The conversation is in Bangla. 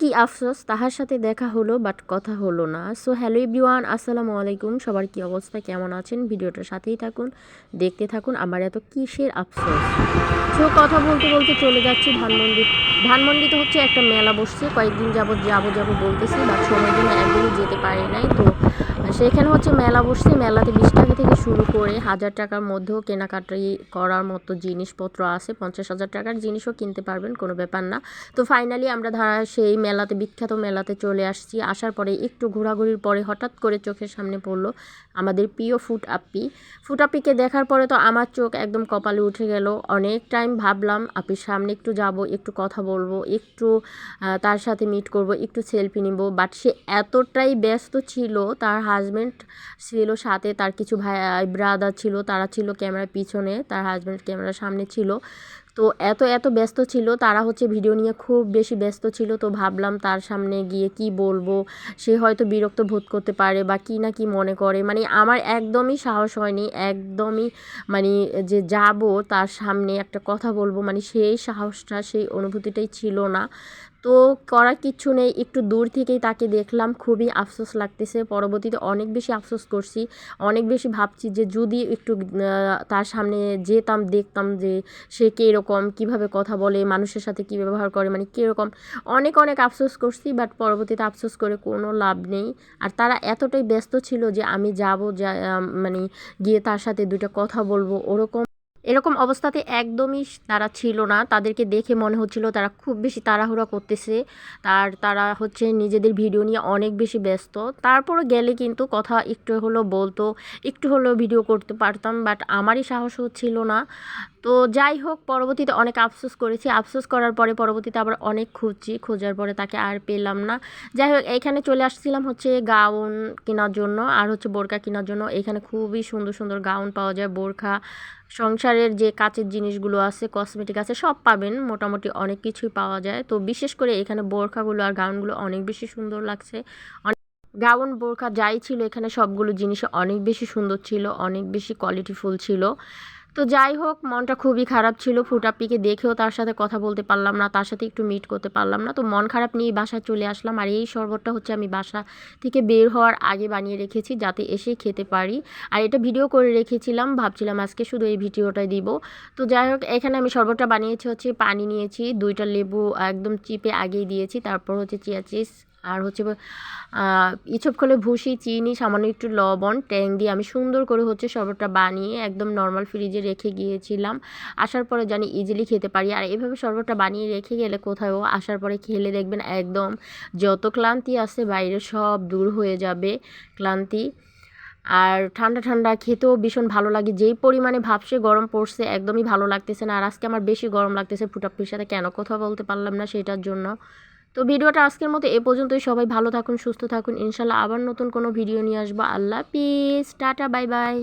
কি আফসোস? তাহার সাথে দেখা হলো বাট কথা হলো না। সো হ্যালো এভরিওয়ান আসসালামু আলাইকুম। সবার কি অবস্থা? কেমন আছেন? ভিডিওটার সাথেই থাকুন, দেখতে থাকুন। আমার এত কিসের আফসোস? সো কথা বলতে বলতে চলে যাচ্ছি ধানমন্ডি ধানমন্ডিতে হচ্ছে একটা মেলা বসছে। কয়েকদিন যাবত যাব যাব বলতেছি বাট সময় জন্য একদিনই যেতে পারি নাই। তো সেখানে হচ্ছে মেলা বসছে। মেলাতে বিশ টাকা থেকে শুরু করে হাজার টাকার মধ্যেও কেনাকাটি করার মতো জিনিসপত্র আছে। পঞ্চাশ হাজার টাকার জিনিসও কিনতে পারবেন, কোনো ব্যাপার না। তো ফাইনালি আমরা ধারা সেই মেলাতে, বিখ্যাত মেলাতে চলে আসছি। আসার পরে একটু ঘোরাঘুরির পরে হঠাৎ করে চোখের সামনে পড়ল আমাদের প্রিয় ফুট আপ্পি ফুট আপ্পিকে দেখার পরে তো আমার চোখ একদম কপালে উঠে গেল। অনেক টাইম ভাবলাম, আপির সামনে একটু যাব, একটু কথা বলব, একটু তার সাথে মিট করব, একটু সেলফি নিব। বাট সে এতটাই ব্যস্ত ছিল, তার হাজব্যান্ড ছিল সাথে, তার কিছু ভাই ব্রাদার ছিল, তারা ছিল ক্যামেরার পিছনে, তার হাজব্যান্ড ক্যামেরার সামনে ছিল। তো এত এত ব্যস্ত ছিল, তারা হচ্ছে ভিডিও নিয়ে খুব বেশি ব্যস্ত ছিল। তো ভাবলাম তার সামনে গিয়ে কি বলব? সে হয়তো বিরক্ত বোধ করতে পারে বা কি না কি মনে করে। মানে আমার একদমই সাহস হয়নি, একদমই মানে যে যাব তার সামনে একটা কথা বলব। মানে সেই সাহসটা, সেই অনুভূতিটাই ছিল না। তো করার কিচ্ছু নেই, একটু দূর থেকেই তাকে দেখলাম। খুবই আফসোস লাগতেছে। পরবর্তীতে অনেক বেশি আফসোস করছি। অনেক বেশি ভাবছি যে যদি একটু তার সামনে যেতাম, দেখতাম যে সে কীরকম কীভাবে কথা বলে, মানুষের সাথে কী ব্যবহার করে মানে কীরকম অনেক অনেক আফসোস করছি বাট পরবর্তীতে আফসোস করে কোনো লাভ নেই। আর তারা এতটাই ব্যস্ত ছিল যে আমি যাব, যা মানে গিয়ে তার সাথে দুইটা কথা বলব, ওরকম এরকম অবস্থাতে একদমই তারা ছিল না। তাদেরকে দেখে মনে হচ্ছিল তারা খুব বেশি তাড়াহুড়া করতেছে। তার তারা হচ্ছে নিজেদের ভিডিও নিয়ে অনেক বেশি ব্যস্ত। তারপরও গেলে কিন্তু কথা একটু হলো বলতো, একটু হলেও ভিডিও করতে পারতাম। বাট আমারই সাহস হচ্ছিল না। তো যাই হোক, পরবর্তীতে অনেক আফসোস করেছি। আফসোস করার পরে পরবর্তীতে আবার অনেক খুঁজছি। খোঁজার পরে তাকে আর পেলাম না। যাই হোক এখানে চলে আসছিলাম হচ্ছে গাউন কেনার জন্য। আর হচ্ছে বোরকা কেনার জন্য। এখানে খুবই সুন্দর সুন্দর গাউন পাওয়া যায়, বোরখা। সংসারের যে কাচের জিনিসগুলো আছে কসমেটিক আছে, সব পাবেন। মোটামুটি অনেক কিছুই পাওয়া যায়। তো বিশেষ করে এখানে বোরখাগুলো আর গাউনগুলো অনেক বেশি সুন্দর লাগছে। গাউন, বোরখা যাই ছিল এখানে, সবগুলো জিনিস অনেক বেশি সুন্দর ছিল, অনেক বেশি কোয়ালিটিফুল ছিল। তো যাই হোক, মনটা খুবই খারাপ ছিল। ফুটাপ্পিকে দেখেও তার সাথে কথা বলতে পারলাম না, তার সাথে একটু মিট করতে পারলাম না। তো মন খারাপ নিয়ে বাসায় চলে আসলাম। আর এই শরবতটা হচ্ছে আমি বাসা থেকে বের হওয়ার আগে বানিয়ে রেখেছি, যাতে এসে খেতে পারি। আর এটা ভিডিও করে রেখেছিলাম, ভাবছিলাম আজকে শুধু এই ভিডিওটাই দিব। তো যাই হোক, এখানে আমি শরবতটা বানিয়েছি, হচ্ছে পানি নিয়েছি, দুইটা লেবু একদম চিপে আগেই দিয়েছি, তারপর হচ্ছে চিয়া চিজ আর হচ্ছে ইছপ খোলে ভুসি, চিনি, সামান্য একটু লবণ, ট্যাং দিয়ে আমি সুন্দর করে হচ্ছে শরবতটা বানিয়ে একদম নর্মাল ফ্রিজে রেখে গিয়েছিলাম। আসার পরে জানি ইজিলি খেতে পারি। আর এভাবে শরবতটা বানিয়ে রেখে গেলে কোথাও আসার পরে খেলে দেখবেন একদম যত ক্লান্তি আছে বাইরে সব দূর হয়ে যাবে ক্লান্তি। আর ঠান্ডা ঠান্ডা খেতেও ভীষণ ভালো লাগে। যেই পরিমাণে ভাবছে গরম পড়ছে একদমই ভালো লাগতেছে না। আর আজকে আমার বেশি গরম লাগতেছে ফুটাপ্পির সাথে কেন কথা বলতে পারলাম না সেটার জন্য। তো ভিডিওটা আজকের মতো এ পর্যন্তই। সবাই ভালো থাকুন, সুস্থ থাকুন। ইনশাল্লাহ আবার নতুন কোনো ভিডিও নিয়ে আসব। আল্লাহ পিস টাটা, বাই বাই।